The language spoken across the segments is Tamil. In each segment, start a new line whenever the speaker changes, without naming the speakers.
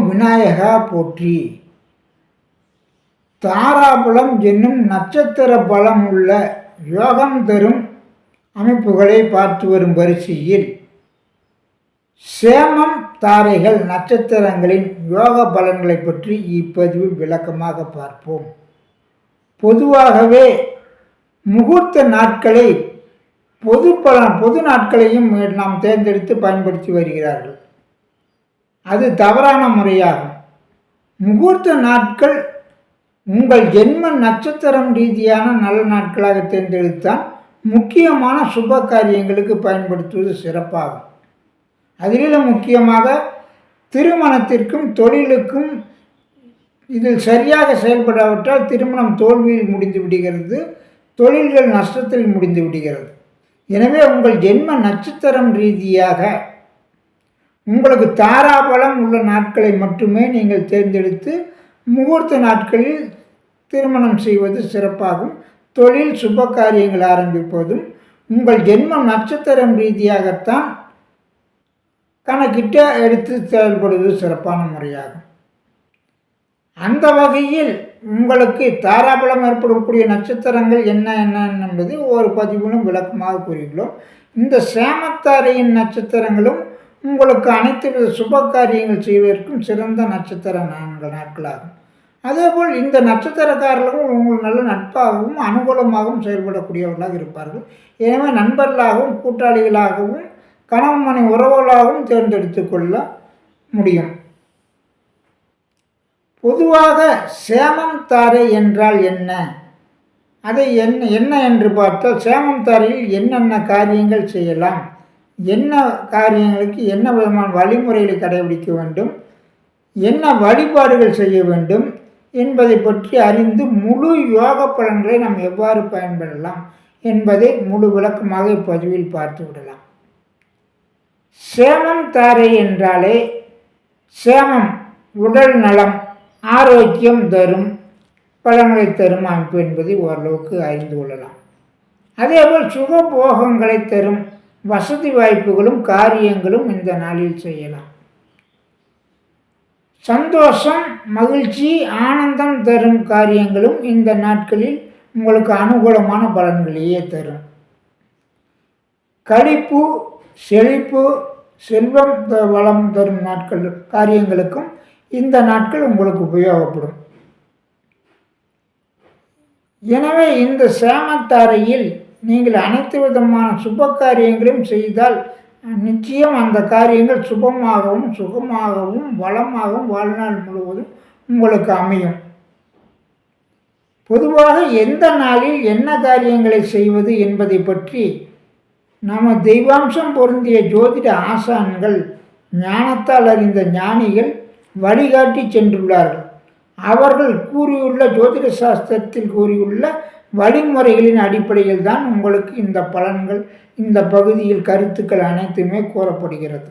ஓம் விநாயகா போற்றி. தாராபலம் என்னும் நட்சத்திர பலம் உள்ள யோகம் தரும் அமைப்புகளை பார்த்து வரும் வரிசையில் சேமம் தாரைகள் நட்சத்திரங்களின் யோக பலன்களை பற்றி இப்பதிவில் விளக்கமாக பார்ப்போம். பொதுவாகவே முகூர்த்த நாட்களை பொது பல பொது நாட்களையும் நாம் தேர்ந்தெடுத்து பயன்படுத்தி வருகிறார்கள். அது தவறான முறையாகும். முகூர்த்த நாட்கள் உங்கள் ஜென்ம நட்சத்திரம் ரீதியான நல்ல நாட்களாக தேர்ந்தெடுத்தால் முக்கியமான சுப காரியங்களுக்கு பயன்படுத்துவது சிறப்பாகும். அதிலும் முக்கியமாக திருமணத்திற்கும் தொழிலுக்கும் இதில் சரியாக செயல்படாவிட்டால் திருமணம் தோல்வியில் முடிந்து விடுகிறது தொழில்கள் நஷ்டத்தில் முடிந்து விடுகிறது. எனவே உங்கள் ஜென்ம நட்சத்திரம் ரீதியாக உங்களுக்கு தாராபலம் உள்ள நாட்களை மட்டுமே நீங்கள் தேர்ந்தெடுத்து முகூர்த்த நாட்களில் திருமணம் செய்வது சிறப்பாகும். தொழில் சுப காரியங்கள் ஆரம்பிப்பதும் உங்கள் ஜென்ம நட்சத்திரம் ரீதியாகத்தான் கணக்கிட்ட எடுத்து செயல்படுவது சிறப்பான முறையாகும். அந்த வகையில் உங்களுக்கு தாராபலம் ஏற்படக்கூடிய நட்சத்திரங்கள் என்ன என்ன என்பது ஒரு பதிவிலும் விளக்கமாக கூறியுள்ளோம் இந்த சேமத்தாரையின் நட்சத்திரங்களும் உங்களுக்கு அனைத்து வித சுப காரியங்கள் செய்வதற்கும் சிறந்த நட்சத்திர நான்கு நாட்களாகும். அதேபோல் இந்த நட்சத்திரக்காரர்களும் உங்கள் நல்ல நட்பாகவும் அனுகூலமாகவும் செயல்படக்கூடியவர்களாக இருப்பார்கள். எனவே நண்பர்களாகவும் கூட்டாளிகளாகவும் கணவன் மனை உறவுகளாகவும் தேர்ந்தெடுத்து கொள்ள முடியும். பொதுவாக சேமம் தாரை என்றால் என்ன? அதை என்ன என்ன என்று பார்த்தால் சேமம் தாரையில் என்னென்ன காரியங்கள் செய்யலாம்? என்ன காரியங்களுக்கு என்ன விதமான வழிமுறைகளை கடைபிடிக்க வேண்டும்? என்ன வழிபாடுகள் செய்ய வேண்டும்? என்பதை பற்றி அறிந்து முழு யோக பலன்களை நாம் எவ்வாறு பயன்படலாம் என்பதை முழு விளக்கமாக இப்பதிவில் பார்த்து விடலாம். சேமம் தாரை என்றாலே சேமம் உடல் நலம் ஆரோக்கியம் தரும் பலன்களை தரும் அமைப்பு என்பதை ஓரளவுக்கு அறிந்து கொள்ளலாம். அதேபோல் சுகபோகங்களை தரும் வசதி வாய்ப்புகளும் காரியங்களும் இந்த நாளில் செய்யலாம். சந்தோஷம் மகிழ்ச்சி ஆனந்தம் தரும் காரியங்களும் இந்த நாட்களில் உங்களுக்கு அனுகூலமான பலன்களையே தரும். கழிப்பு செழிப்பு செல்வம் வளம் தரும் நாட்கள் காரியங்களுக்கும் இந்த நாட்கள் உங்களுக்கு உபயோகப்படும். எனவே இந்த சேமத்தாரையில் நீங்கள் அனைத்து விதமான சுப காரியங்களையும் செய்தால் நிச்சயம் அந்த காரியங்கள் சுபமாகவும் சுகமாகவும் வளமாகவும் வாழ்நாள் முழுவதும் உங்களுக்கு அமையும். பொதுவாக எந்த நாளில் என்ன காரியங்களை செய்வது என்பதை பற்றி நம்ம தெய்வாம்சம் பொருந்திய ஜோதிட ஆசான்கள் ஞானத்தால் அறிந்த ஞானிகள் வழிகாட்டி சென்றுள்ளார்கள். அவர்கள் கூறியுள்ள ஜோதிட சாஸ்திரத்தில் கூறியுள்ள வழிமுறைகளின் அடிப்படையில் தான் உங்களுக்கு இந்த பலன்கள் இந்த பகுதியில் கருத்துக்கள் அனைத்துமே கூறப்படுகிறது.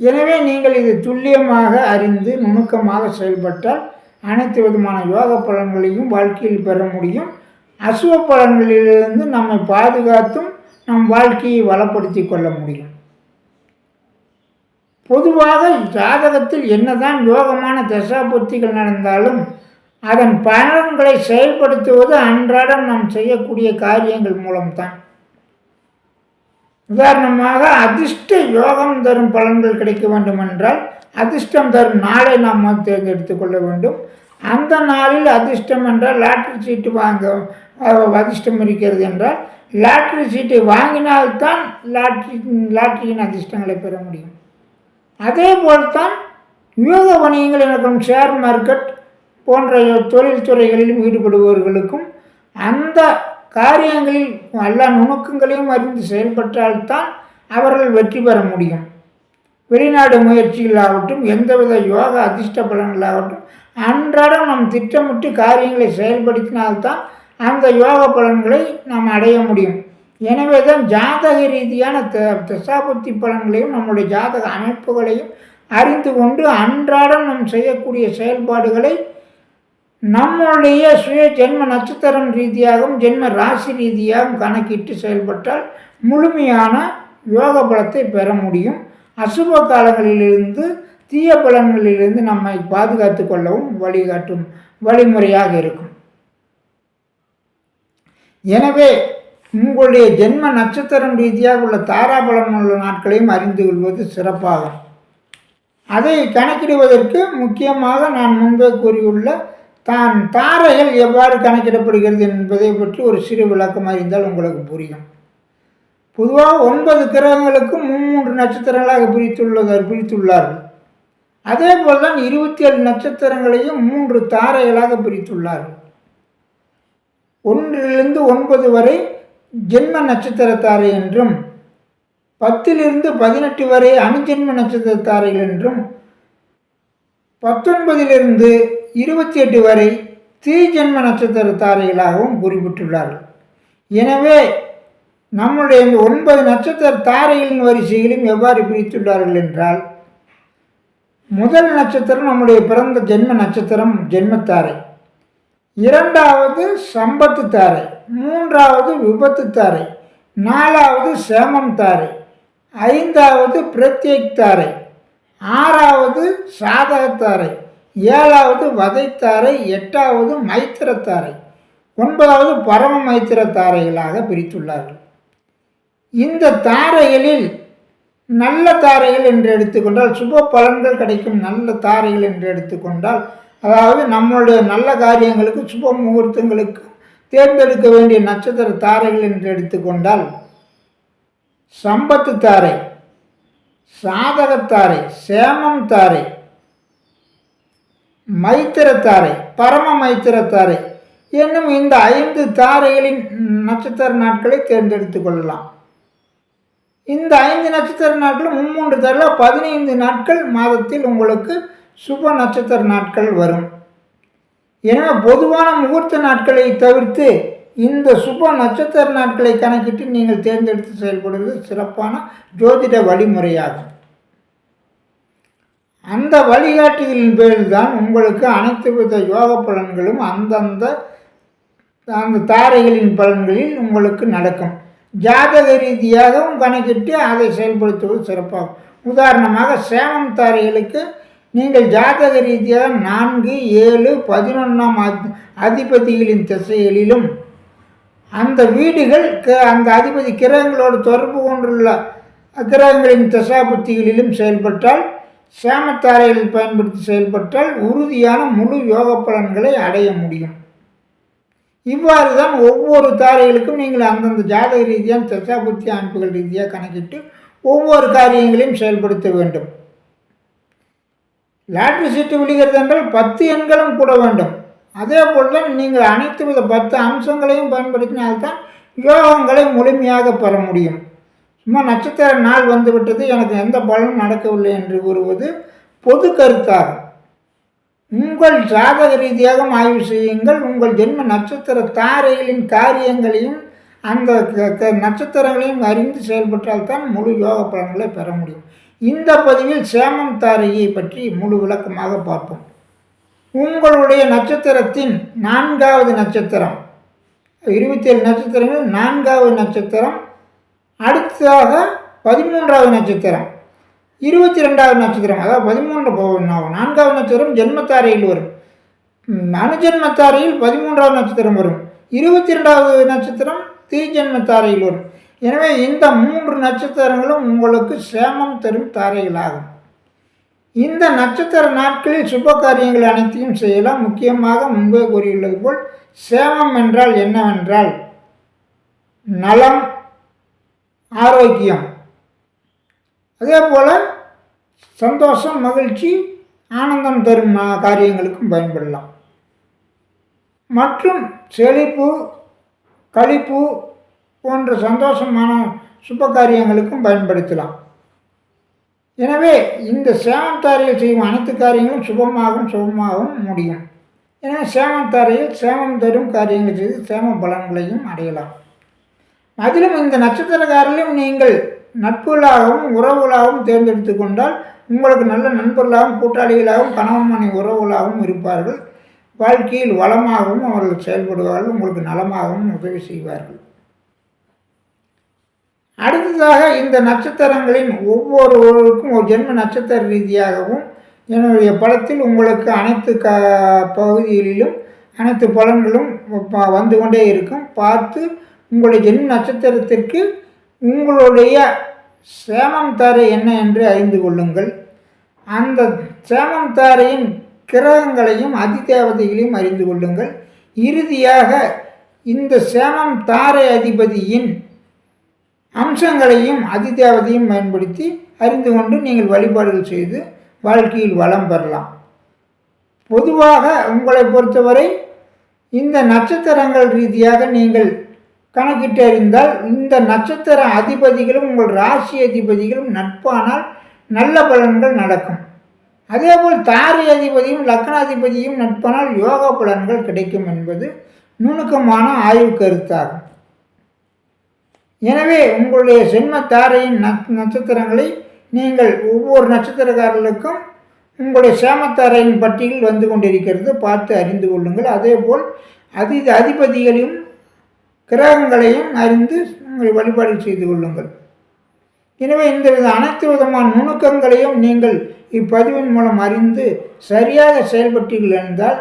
எனவே நீங்கள் இது துல்லியமாக அறிந்து நுணுக்கமாக செயல்பட்டால் அனைத்து விதமான யோக பலன்களையும் வாழ்க்கையில் பெற முடியும். அசுவ பலன்களிலிருந்து நம்மை பாதுகாத்தும் நம் வாழ்க்கையை வளப்படுத்தி கொள்ள முடியும். பொதுவாக ஜாதகத்தில் என்னதான் யோகமான தசாபுத்திகள் நடந்தாலும் அதன் பலன்களை செயல்படுத்துவது அன்றாடம் நாம் செய்யக்கூடிய காரியங்கள் மூலம்தான். உதாரணமாக அதிர்ஷ்ட யோகம் தரும் பலன்கள் கிடைக்க வேண்டுமென்றால் அதிர்ஷ்டம் தரும் நாளை நாம் தேர்ந்தெடுத்து கொள்ள வேண்டும். அந்த நாளில் அதிர்ஷ்டம் என்றால் லாட்ரி சீட்டு வாங்க அதிர்ஷ்டம் இருக்கிறது என்றால் லாட்ரி சீட்டை வாங்கினால்தான் லாட்ரி லாட்ரியின் அதிர்ஷ்டங்களை பெற முடியும். அதே போல்தான் யூக வணிகங்கள் எனக்கும் ஷேர் மார்க்கெட் போன்ற தொழில்துறைகளிலும் ஈடுபடுபவர்களுக்கும் அந்த காரியங்களில் எல்லா நுணுக்கங்களையும் அறிந்து செயல்பட்டால்தான் அவர்கள் வெற்றி பெற முடியும். வெளிநாடு முயற்சிகளாகட்டும் எந்தவித யோக அதிர்ஷ்ட பலன்களாகட்டும் அன்றாடம் நாம் திட்டமிட்டு காரியங்களை செயல்படுத்தினால்தான் அந்த யோக பலன்களை நாம் அடைய முடியும். எனவே தான் ஜாதக ரீதியான த தசாபுத்தி பலன்களையும் நம்முடைய ஜாதக அமைப்புகளையும் அறிந்து கொண்டு அன்றாடம் நாம் செய்யக்கூடிய செயல்பாடுகளை நம்முடைய சுய ஜென்ம நட்சத்திரம் ரீதியாகவும் ஜென்ம ராசி ரீதியாகவும் கணக்கிட்டு செயல்பட்டால் முழுமையான யோக பலத்தை பெற முடியும். அசுப காலங்களிலிருந்து தீய பலன்களிலிருந்து நம்மை பாதுகாத்து கொள்ளவும் வழிகாட்டும் வழிமுறையாக இருக்கும். எனவே உங்களுடைய ஜென்ம நட்சத்திரம் ரீதியாக உள்ள தாராபலம் உள்ள நாட்களையும் அறிந்து கொள்வது சிறப்பாகும். அதை கணக்கிடுவதற்கு முக்கியமாக நான் முன்பே கூறியுள்ள தான் தாரைகள் எவ்வாறு கணக்கிடப்படுகிறது என்பதை பற்றி ஒரு சிறு விளக்கம் அறிந்தால் உங்களுக்கு புரியும். பொதுவாக ஒன்பது கிரகங்களுக்கும் மூன்று நட்சத்திரங்களாக பிரித்துள்ளதார் பிரித்துள்ளார்கள். அதே போல் தான் இருபத்தி ஏழு நட்சத்திரங்களையும் மூன்று தாரைகளாக பிரித்துள்ளார்கள். ஒன்றிலிருந்து ஒன்பது வரை ஜென்ம நட்சத்திர தாரை என்றும் பத்திலிருந்து பதினெட்டு வரை அணுஜென்ம நட்சத்திர தாரைகள் என்றும் பத்தொன்பதிலிருந்து இருபத்தி எட்டு வரை தீஜென்ம நட்சத்திர தாரைகளாகவும் குறிப்பிட்டுள்ளார்கள். எனவே நம்முடைய இந்த ஒன்பது நட்சத்திர தாரைகளின் வரிசைகளையும் எவ்வாறு பிரித்துள்ளார்கள் என்றால் முதல் நட்சத்திரம் நம்முடைய பிறந்த ஜென்ம நட்சத்திரம் ஜென்மத்தாரை. இரண்டாவது சம்பத்து தாரை. மூன்றாவது விபத்து தாரை. நாலாவது சேமம் தாரை. ஐந்தாவது பிரத்யேக் தாரை. ஆறாவது சாதகத்தாரை ஏழாவது வதைத்தாரை எட்டாவது மைத்திரத்தாரை ஒன்பதாவது பரம மைத்திர தாரைகளாக பிரித்துள்ளார்கள். இந்த தாரைகளில் நல்ல தாரைகள் என்று எடுத்துக்கொண்டால் சுப பலன்கள் கிடைக்கும் நல்ல தாரைகள் என்று எடுத்துக்கொண்டால் அதாவது நம்மளுடைய நல்ல காரியங்களுக்கு சுப முகூர்த்தங்களுக்கு தேர்ந்தெடுக்க வேண்டிய நட்சத்திர தாரைகள் என்று எடுத்துக்கொண்டால் சம்பத்து தாரை சாதகத்தாரை சேமம் தாரை மைத்திரத்தாரை பரம மைத்திரத்தாரை என்னும் இந்த ஐந்து தாரைகளின் நட்சத்திர நாட்களை தேர்ந்தெடுத்து கொள்ளலாம். இந்த ஐந்து நட்சத்திர நாட்கள் மும்மூன்று தரில் பதினைந்து நாட்கள் மாதத்தில் உங்களுக்கு சுப நட்சத்திர நாட்கள் வரும். எனவே பொதுவான முகூர்த்த நாட்களை தவிர்த்து இந்த சுப நட்சத்திர நாட்களை கணக்கிட்டு நீங்கள் தேர்ந்தெடுத்து செயல்படுவது சிறப்பான ஜோதிட வழிமுறையாகும். அந்த வழிகாட்டுதலின் பேரில் தான் உங்களுக்கு அனைத்து வித யோக பலன்களும் அந்தந்த அந்த தாரைகளின் பலன்களில் உங்களுக்கு நடக்கும். ஜாதக ரீதியாகவும் கணக்கிட்டு அதை செயல்படுத்துவது சிறப்பாகும். உதாரணமாக சேமம் தாரைகளுக்கு நீங்கள் ஜாதக ரீதியாக நான்கு ஏழு பதினொன்றாம் அதிபதிகளின் திசைகளிலும் அந்த வீடுகள் அந்த அதிபதி கிரகங்களோடு தொடர்பு கொண்டுள்ள கிரகங்களின் திசாபுத்திகளிலும் செயல்பட்டால் சேமத்தாரையில் பயன்படுத்தி செயல்பட்டால் உறுதியான முழு யோக பலன்களை அடைய முடியும். இவ்வாறு தான் ஒவ்வொரு தாரைகளுக்கும் நீங்கள் அந்தந்த ஜாதக ரீதியாக தசாபுத்தி அமைப்புகள் ரீதியாக கணக்கிட்டு ஒவ்வொரு காரியங்களையும் செயல்படுத்த வேண்டும். லாட்ரி சீட்டு விழுகிறது என்றால் பத்து எண்களும் கூட வேண்டும். அதே போல் தான் நீங்கள் அனைத்து வித பத்து அம்சங்களையும் பயன்படுத்தினால்தான் யோகங்களை முழுமையாக பெற முடியும். சும்மா நட்சத்திர நாள் வந்துவிட்டது. எனக்கு எந்த பலனும் நடக்கவில்லை என்று கூறுவது பொது கருத்தாகும் உங்கள் ஜாதக ரீதியாக ஆய்வு செய்யுங்கள். உங்கள் ஜென்ம நட்சத்திர தாரைகளின் காரியங்களையும் அந்த நட்சத்திரங்களையும் அறிந்து செயல்பட்டால் தான் முழு யோக பலன்களை பெற முடியும். இந்த பதிவில் சேமம் தாரையை பற்றி முழு விளக்கமாக பார்ப்போம். உங்களுடைய நட்சத்திரத்தின் நான்காவது நட்சத்திரம். இருபத்தி ஏழு நட்சத்திரங்கள் நான்காவது நட்சத்திரம். அடுத்ததாக பதிமூன்றாவது நட்சத்திரம். இருபத்தி ரெண்டாவது நட்சத்திரம் அதாவது பதிமூன்று நான்காவது நட்சத்திரம் ஜென்மத்தாரையில் வரும். அணுஜென்மத்தாரையில் பதிமூன்றாவது நட்சத்திரம் வரும். இருபத்தி ரெண்டாவது நட்சத்திரம் தீஜென்மத்தாரையில் வரும். எனவே இந்த மூன்று நட்சத்திரங்களும் உங்களுக்கு சேமம் தரும் தாரைகளாகும். இந்த நட்சத்திர நாட்களில் சுப காரியங்கள் அனைத்தையும் செய்யலாம். முக்கியமாக முன்பே கூறியுள்ளது போல் சேமம் என்றால் என்னவென்றால் நலம் ஆரோக்கியம். அதே போல் சந்தோஷம் மகிழ்ச்சி ஆனந்தம் தரும் காரியங்களுக்கும் பயன்படலாம். மற்றும் செழிப்பு கழிப்பு போன்ற சந்தோஷமான சுப காரியங்களுக்கும் பயன்படுத்தலாம். எனவே இந்த சேமத்தாரையில் செய்யும் அனைத்து காரியங்களும் சுபமாகவும் சுபமாகவும் முடியும். எனவே சேமத்தாரையில் சேமம் தரும் காரியங்கள் செய்து சேம பலன்களையும் அடையலாம். அதிலும் இந்த நட்சத்திரக்காரர்களையும் நீங்கள் நட்புகளாகவும் உறவுகளாகவும் தேர்ந்தெடுத்து கொண்டால் உங்களுக்கு நல்ல நண்பர்களாகவும் கூட்டாளிகளாகவும் கணவன் மனை உறவுகளாகவும் இருப்பார்கள். வாழ்க்கையில் வளமாகவும் அவர்கள் செயல்படுவார்கள் உங்களுக்கு நலமாகவும் உதவி செய்வார்கள். அடுத்ததாக இந்த நட்சத்திரங்களின் ஒவ்வொருவருக்கும் ஒரு ஜென்ம நட்சத்திர ரீதியாகவும் என்னுடைய படத்தில் உங்களுக்கு அனைத்து க பகுதிகளிலும் அனைத்து பலன்களும் வந்து கொண்டே இருக்கும். பார்த்து உங்களுடைய ஜென்ம நட்சத்திரத்திற்கு உங்களுடைய சேமம் தாரை என்ன என்று அறிந்து கொள்ளுங்கள். அந்த சேமம் தாரையின் கிரகங்களையும் அதிதேவதைகளையும் அறிந்து கொள்ளுங்கள். இறுதியாக இந்த சேமம் தாரை அதிபதியின் அம்சங்களையும் அதிதேவதையும் பயன்படுத்தி அறிந்து கொண்டு நீங்கள் வழிபாடுகள் செய்து வாழ்க்கையில் வளம் பெறலாம். பொதுவாக உங்களை பொறுத்தவரை இந்த நட்சத்திரங்கள் ரீதியாக நீங்கள் கணக்கிட்டறிந்தால் இந்த நட்சத்திர அதிபதிகளும் உங்கள் ராசி அதிபதிகளும் நட்பானால் நல்ல பலன்கள் நடக்கும். அதேபோல் தாரை அதிபதியும் லக்னாதிபதியும் நட்பானால் யோகா பலன்கள் கிடைக்கும் என்பது நுணுக்கமான ஆய்வு கருத்தாகும். எனவே உங்களுடைய சென்ம தாரையின் நட்சத்திரங்களை நீங்கள் ஒவ்வொரு நட்சத்திரக்காரர்களுக்கும் உங்களுடைய சேமத்தாரையின் பட்டியல் வந்து கொண்டிருக்கிறது பார்த்து அறிந்து கொள்ளுங்கள். அதேபோல் அதி அதிபதிகளையும் கிரகங்களையும் அறிந்து உங்கள் வழிபாடு செய்து கொள்ளுங்கள். எனவே இந்த வித அனைத்து விதமான நுணுக்கங்களையும் நீங்கள் இப்பதிவின் மூலம் அறிந்து சரியாக செயல்பட்டீர்கள் என்றால்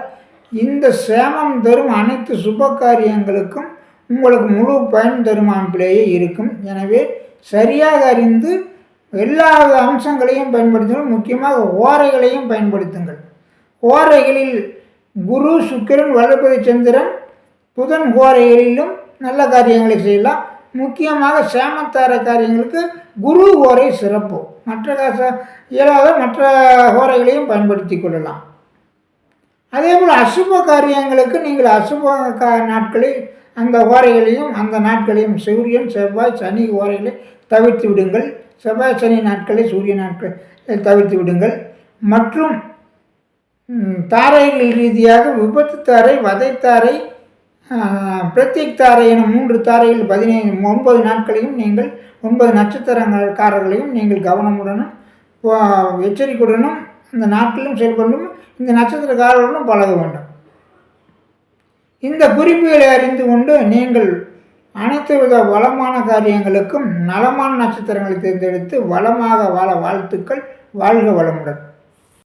இந்த சேமம் தரும் அனைத்து சுப காரியங்களுக்கும் உங்களுக்கு முழு பயன் தரும் அமைப்பிலேயே இருக்கும். எனவே சரியாக அறிந்து எல்லா அம்சங்களையும் பயன்படுத்துங்கள். முக்கியமாக ஓரைகளையும் பயன்படுத்துங்கள். ஓரைகளில் குரு சுக்கிரன் வல்லபதி சந்திரன் புதன் ஓரைகளிலும் நல்ல காரியங்களை செய்யலாம். முக்கியமாக சேமத்தார காரியங்களுக்கு குரு ஓரை சிறப்பு. மற்ற இயலாத மற்ற ஓரைகளையும் பயன்படுத்தி கொள்ளலாம். அதே போல் அசுப காரியங்களுக்கு நீங்கள் அசுப கா நாட்களை அந்த ஓரைகளையும் அந்த நாட்களையும் சூரியன் செவ்வாய் சனி ஓரைகளை தவிர்த்து விடுங்கள். செவ்வாய் சனி நாட்களை சூரிய நாட்களை தவிர்த்து விடுங்கள். மற்றும் தாரைகள் ரீதியாக விபத்து தாரை வதைத்தாரை பிரத்யேக் தாரை என மூன்று தாரைகள் பதினைந்து ஒன்பது நாட்களையும் நீங்கள் ஒன்பது நட்சத்திரக்காரர்களையும் நீங்கள் கவனமுடனும் எச்சரிக்கையுடனும் இந்த நாட்களிலும் செயல்படணும் இந்த நட்சத்திரக்காரர்களும் பழக வேண்டும். இந்த குறிப்புகளை அறிந்து கொண்டு நீங்கள் அனைத்து வித வளமான காரியங்களுக்கும் நலமான நட்சத்திரங்களை தேர்ந்தெடுத்து வளமாக வாழ வாழ்த்துக்கள் வாழ்க வளமுடன்.